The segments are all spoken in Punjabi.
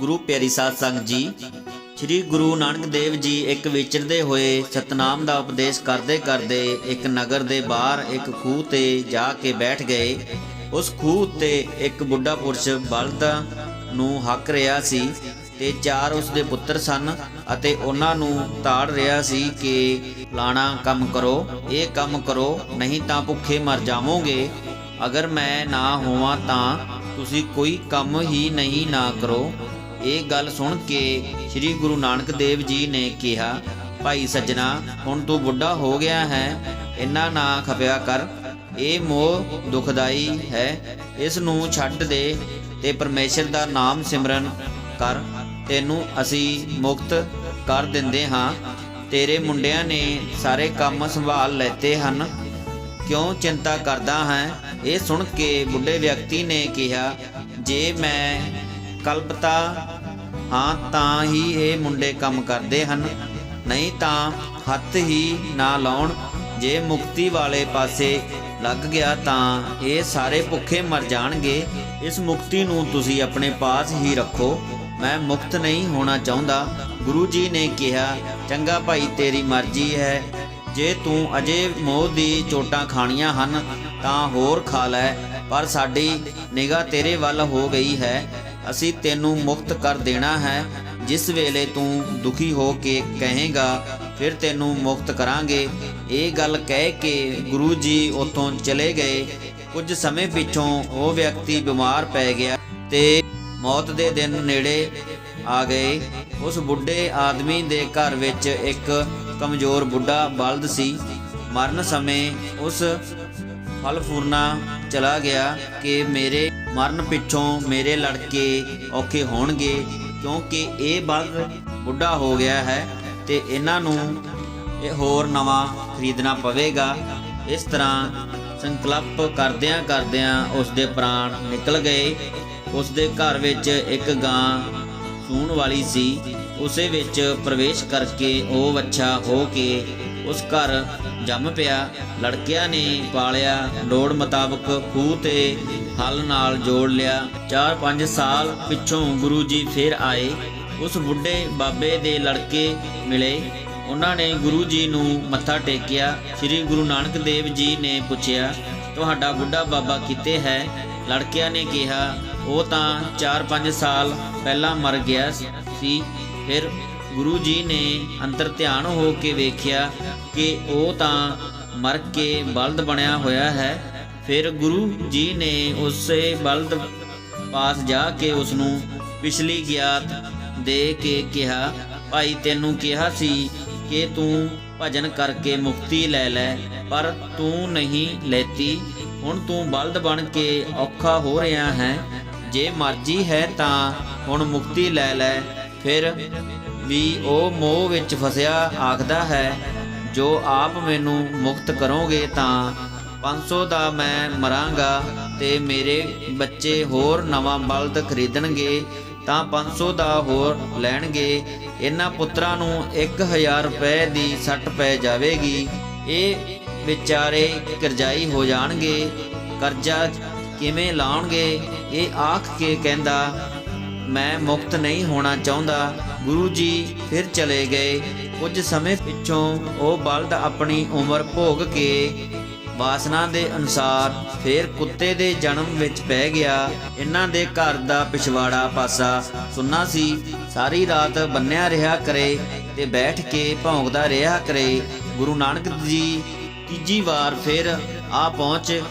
ਗੁਰੂ ਪਿਆਰੀ ਸਾਧ ਸੰਗਤ ਜੀ, ਸ੍ਰੀ ਗੁਰੂ ਨਾਨਕ ਦੇਵ ਜੀ ਇੱਕ ਵਿਚਰਦੇ ਹੋਏ ਸਤਨਾਮ ਦਾ ਉਪਦੇਸ਼ ਕਰਦੇ ਕਰਦੇ ਇੱਕ ਨਗਰ ਦੇ ਬਾਹਰ ਇੱਕ ਖੂਹ ਤੇ ਜਾ ਕੇ ਬੈਠ ਗਏ। ਉਸ ਖੂਹ ਉੱਤੇ ਇੱਕ ਬੁੱਢਾ ਪੁਰਸ਼ ਬਲਦ ਨੂੰ ਹੱਕ ਰਿਹਾ ਸੀ ਤੇ ਚਾਰ ਉਸ ਦੇ ਪੁੱਤਰ ਸਨ ਅਤੇ ਉਹਨਾਂ ਨੂੰ ਤਾੜ ਰਿਹਾ ਸੀ ਕਿ, ਫਲਾਣਾ ਕੰਮ ਕਰੋ, ਇਹ ਕੰਮ ਕਰੋ, ਨਹੀਂ ਤਾਂ ਭੁੱਖੇ ਮਰ ਜਾਵੋਗੇ। ਅਗਰ ਮੈਂ ਨਾ ਹੋਵਾਂ ਤਾਂ ਤੁਸੀਂ ਕੋਈ ਕੰਮ ਹੀ ਨਹੀਂ ਨਾ ਕਰੋ। ਇਹ ਗੱਲ ਸੁਣ ਕੇ ਸ੍ਰੀ ਗੁਰੂ ਨਾਨਕ ਦੇਵ ਜੀ ਨੇ ਕਿਹਾ, ਭਾਈ ਸੱਜਣਾ, ਹੁਣ ਤੂੰ ਬੁੱਢਾ ਹੋ ਗਿਆ ਹੈ, ਇੰਨਾ ਨਾ ਖਪਿਆ ਕਰ। ਇਹ ਮੋਹ ਦੁਖਦਾਈ ਹੈ। ਇਸ ਨੂੰ ਛੱਡ ਦੇ ਤੇ ਪਰਮੇਸ਼ਰ ਦਾ ਨਾਮ ਸਿਮਰਨ ਕਰ। ਤੈਨੂੰ ਅਸੀਂ ਮੁਕਤ ਕਰ ਦਿੰਦੇ ਹਾਂ। ਤੇਰੇ ਮੁੰਡਿਆਂ ਨੇ ਸਾਰੇ ਕੰਮ ਸੰਭਾਲ ਲੈਤੇ ਹਨ। ਕਿਉਂ ਚਿੰਤਾ ਕਰਦਾ ਹੈ? ਇਹ ਸੁਣ ਕੇ ਬੁੱਢੇ ਵਿਅਕਤੀ ਨੇ ਕਿਹਾ, ਜੇ ਮੈਂ ਕਲਪਤਾ, ਹਾਂ ਤਾਂ ਹੀ ਇਹ ਮੁੰਡੇ ਕੰਮ ਕਰਦੇ ਹਨ, ਨਹੀਂ ਤਾਂ ਹੱਥ ਹੀ ਨਾ ਲਾਉਣ, ਜੇ ਮੁਕਤੀ ਵਾਲੇ ਪਾਸੇ ਲੱਗ ਗਿਆ ਤਾਂ ਇਹ ਸਾਰੇ ਭੁੱਖੇ ਮਰ ਜਾਣਗੇ। ਇਸ ਮੁਕਤੀ ਨੂੰ ਤੁਸੀਂ ਆਪਣੇ ਪਾਸ ਹੀ ਰੱਖੋ, ਮੈਂ ਮੁਕਤ ਨਹੀਂ ਹੋਣਾ ਚਾਹੁੰਦਾ। ਗੁਰੂ ਜੀ ਨੇ ਕਿਹਾ, ਚੰਗਾ ਭਾਈ, ਤੇਰੀ ਮਰਜ਼ੀ ਹੈ। ਜੇ ਤੂੰ ਅਜੇ ਮੋਹ ਦੀ ਚੋਟਾਂ ਖਾਣੀਆਂ ਹਨ, ਤਾਂ ਹੋਰ ਖਾ ਲੈ, ਪਰ ਸਾਡੀ ਨਿਗਾਹ ਤੇਰੇ ਵੱਲ ਹੋ ਗਈ ਹੈ। ਅਸੀਂ ਤੈਨੂੰ ਮੁਕਤ ਕਰ ਦੇਣਾ ਹੈ। ਜਿਸ ਵੇਲੇ ਤੂੰ ਦੁਖੀ ਹੋ ਕੇ ਕਹੇਗਾ, ਫਿਰ ਤੈਨੂੰ ਮੁਕਤ ਕਰਾਂਗੇ। ਇਹ ਗੱਲ ਕਹਿ ਕੇ ਗੁਰੂ ਜੀ ਉੱਥੋਂ ਚਲੇ ਗਏ। ਕੁਝ ਸਮੇਂ ਪਿੱਛੋਂ ਉਹ ਵਿਅਕਤੀ ਬਿਮਾਰ ਪੈ ਗਿਆ ਤੇ ਮੌਤ ਦੇ ਦਿਨ ਨੇੜੇ ਆ ਗਏ। ਉਸ ਬੁੱਢੇ ਆਦਮੀ ਦੇ ਘਰ ਵਿੱਚ ਇੱਕ ਕਮਜ਼ੋਰ ਬੁੱਢਾ ਬਲਦ ਸੀ। ਮਰਨ ਸਮੇਂ ਉਸ ਫਲ ਫੁਰਨਾ ਚਲਾ ਗਿਆ ਕਿ ਮੇਰੇ ਮਰਨ ਪਿੱਛੋਂ ਮੇਰੇ ਲੜਕੇ ਔਖੇ ਹੋਣਗੇ, ਕਿਉਂਕਿ ਇਹ ਬਲਦ ਬੁੱਢਾ ਹੋ ਗਿਆ ਹੈ ਤੇ ਇਹਨਾਂ ਨੂੰ ਇਹ ਹੋਰ ਨਵਾਂ ਖਰੀਦਣਾ ਪਵੇਗਾ। ਇਸ ਤਰ੍ਹਾਂ ਸੰਕਲਪ ਕਰਦਿਆਂ ਕਰਦਿਆਂ ਉਸ ਦੇ ਪ੍ਰਾਣ ਨਿਕਲ ਗਏ। ਉਸ ਦੇ ਘਰ ਵਿੱਚ ਇੱਕ ਗਾਂ ਸੂਣ ਵਾਲੀ ਸੀ। ਉਸੇ ਵਿੱਚ ਪ੍ਰਵੇਸ਼ ਕਰਕੇ ਉਹ ਵੱਛਾ ਹੋ ਕੇ ਉਸ ਘਰ ਜੰਮ ਪਿਆ, ਲੜਕਿਆਂ ਨੇ ਪਾਲਿਆ, ਲੋੜ ਮੁਤਾਬਕ ਖੂਹ ਤੇ ਹਲ ਨਾਲ ਜੋੜ ਲਿਆ। 4-5 ਸਾਲ ਪਿੱਛੋਂ ਗੁਰੂ ਜੀ ਫਿਰ ਆਏ। ਉਸ ਬੁੱਢੇ ਬਾਬੇ ਦੇ ਲੜਕੇ ਮਿਲੇ। ਉਹਨਾਂ ਨੇ ਗੁਰੂ ਜੀ ਨੂੰ ਮੱਥਾ ਟੇਕਿਆ। ਸ੍ਰੀ ਗੁਰੂ ਨਾਨਕ ਦੇਵ ਜੀ ਨੇ ਪੁੱਛਿਆ, ਤੁਹਾਡਾ ਬੁੱਢਾ ਬਾਬਾ ਕਿੱਥੇ ਹੈ? ਲੜਕਿਆਂ ਨੇ ਕਿਹਾ, ਉਹ ਤਾਂ 4-5 ਸਾਲ ਪਹਿਲਾਂ ਮਰ ਗਿਆ ਸੀ। ਫਿਰ ਗੁਰੂ ਜੀ ਨੇ ਅੰਤਰ ਧਿਆਨ ਹੋ ਕੇ ਵੇਖਿਆ ਕਿ ਉਹ ਤਾਂ ਮਰ ਕੇ ਬਲਦ ਬਣਿਆ ਹੋਇਆ ਹੈ। ਫਿਰ ਗੁਰੂ ਜੀ ਨੇ ਉਸੇ ਬਲਦ ਪਾਸ ਜਾ ਕੇ ਉਸ ਨੂੰ ਪਿਛਲੀ ਗਿਆਤ ਦੇ ਕੇ ਕਿਹਾ, ਭਾਈ, ਤੈਨੂੰ ਕਿਹਾ ਸੀ ਕਿ ਤੂੰ ਭਜਨ ਕਰਕੇ ਮੁਕਤੀ ਲੈ ਲੈ, ਪਰ ਤੂੰ ਨਹੀਂ ਲੈਤੀ। ਹੁਣ ਤੂੰ ਬਲਦ ਬਣ ਕੇ ਔਖਾ ਹੋ ਰਿਹਾ ਹੈ। ਜੇ ਮਰਜ਼ੀ ਹੈ ਤਾਂ ਹੁਣ ਮੁਕਤੀ ਲੈ ਲੈ। ਫਿਰ ਵੀ ਉਹ ਮੋਹ ਵਿੱਚ ਫਸਿਆ ਆਖਦਾ ਹੈ, ਜੋ ਆਪ ਮੈਨੂੰ ਮੁਕਤ ਕਰੋਗੇ ਤਾਂ 500 ਦਾ ਮੈਂ ਮਰਾਂਗਾ ਤੇ ਮੇਰੇ ਬੱਚੇ ਹੋਰ ਨਵਾਂ ਬਲਦ ਖਰੀਦਣਗੇ ਤਾਂ 500 ਦਾ ਹੋਰ ਲੈਣਗੇ। ਇਹਨਾਂ ਪੁੱਤਰਾਂ ਨੂੰ 1000 ਰੁਪਏ ਦੀ ਸੱਟ ਪੈ ਜਾਵੇਗੀ। ਇਹ ਵਿਚਾਰੇ ਕਰਜ਼ਾਈ ਹੋ ਜਾਣਗੇ। ਕਰਜ਼ਾ ਕਿਵੇਂ ਲਾਉਣਗੇ? ਇਹ ਆਖ ਕੇ ਕਹਿੰਦਾ, ਮੈਂ ਮੁਕਤ ਨਹੀਂ ਹੋਣਾ ਚਾਹੁੰਦਾ। ਗੁਰੂ ਜੀ ਫਿਰ ਚਲੇ ਗਏ। ਕੁਝ ਸਮੇਂ ਪਿੱਛੋਂ ਉਹ ਬਲਦ ਆਪਣੀ ਉਮਰ ਭੋਗ ਕੇ ਵਾਸਨਾ ਦੇ ਅਨੁਸਾਰ ਫਿਰ ਕੁੱਤੇ ਦੇ ਜਨਮ ਵਿੱਚ ਪੈ ਗਿਆ। ਇਹਨਾਂ ਦੇ ਘਰ ਦਾ ਪਿਛਵਾੜਾ ਪਾਸਾ ਸੁੰਨਾ ਸੀ। ਸਾਰੀ ਰਾਤ ਬੰਨਿਆ ਰਿਹਾ ਕਰੇ ਤੇ ਬੈਠ ਕੇ ਭੌਂਕਦਾ ਰਿਹਾ ਕਰੇ। ਗੁਰੂ ਨਾਨਕ ਜੀ ਤੀਜੀ ਵਾਰ ਫਿਰ ਆ ਪਹੁੰਚ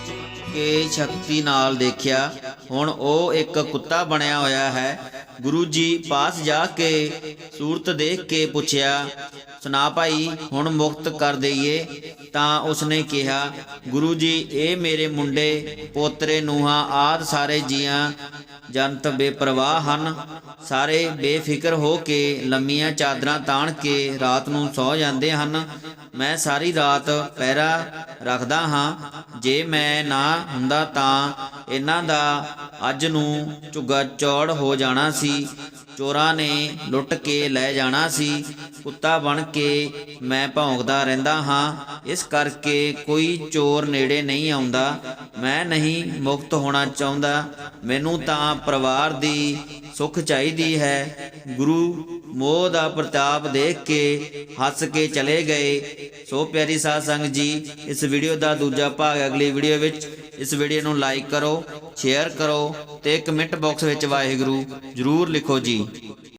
ਕੇ ਸ਼ਕਤੀ ਨਾਲ ਦੇਖਿਆ। ਹੁਣ ਉਹ ਇੱਕ ਕੁੱਤਾ ਬਣਿਆ ਹੋਇਆ ਹੈ। ਗੁਰੂ ਜੀ ਪਾਸ ਜਾ ਕੇ ਸੂਰਤ ਦੇਖ ਕੇ ਪੁੱਛਿਆ ਸੁਨਾ ਭਾਈ, ਹੁਣ ਮੁਕਤ ਕਰ ਦਈਏ? ਤਾਂ ਉਸਨੇ ਕਿਹਾ, ਗੁਰੂ ਜੀ, ਇਹ ਮੇਰੇ ਮੁੰਡੇ, ਪੋਤਰੇ ਨੂਹਾਂ ਆਦ ਸਾਰੇ ਜੀਆਂ ਜਨਤ ਬੇਪਰਵਾਹ ਹਨ। ਸਾਰੇ ਬੇਫਿਕਰ ਹੋ ਕੇ ਲੰਮੀਆਂ ਚਾਦਰਾਂ ਤਾਣ ਕੇ ਰਾਤ ਨੂੰ ਸੌ ਜਾਂਦੇ ਹਨ। ਮੈਂ ਸਾਰੀ ਰਾਤ ਪਹਿਰਾ ਰੱਖਦਾ ਹਾਂ। ਜੇ ਮੈਂ ਨਾ ਹੁੰਦਾ ਤਾਂ ਇਹਨਾਂ ਦਾ ਅੱਜ ਨੂੰ ਝੁੱਗਾ ਚੌੜ ਹੋ ਜਾਣਾ ਸੀ। ਚੋਰਾਂ ਨੇ ਲੁੱਟ ਕੇ ਲੈ ਜਾਣਾ ਸੀ। ਕੁੱਤਾ ਬਣ ਕੇ ਮੈਂ ਭੌਂਕਦਾ ਰਹਿੰਦਾ ਹਾਂ। ਇਸ ਕਰਕੇ ਕੋਈ ਚੋਰ ਨੇੜੇ ਨਹੀਂ ਆਉਂਦਾ। ਮੈਂ ਨਹੀਂ ਮੁਕਤ ਹੋਣਾ ਚਾਹੁੰਦਾ। ਮੈਨੂੰ ਤਾਂ ਪਰਿਵਾਰ ਦੀ ਸੁੱਖ ਚਾਹੀਦੀ ਹੈ। ਗੁਰੂ ਮੋਹ ਦਾ ਪ੍ਰਤਾਪ ਦੇਖ ਕੇ ਹੱਸ ਕੇ ਚਲੇ ਗਏ। ਸੋ ਪਿਆਰੀ ਸਾਧ ਸੰਗ ਜੀ, ਇਸ ਵੀਡੀਓ ਦਾ ਦੂਜਾ ਭਾਗ ਅਗਲੀ ਵੀਡੀਓ ਵਿੱਚ। ਇਸ ਵੀਡੀਓ ਨੂੰ ਲਾਈਕ ਕਰੋ, ਸ਼ੇਅਰ ਕਰੋ ਤੇ ਕਮੈਂਟ ਬਾਕਸ ਵਿੱਚ ਵਾਹਿਗੁਰੂ ਜਰੂਰ ਲਿਖੋ ਜੀ।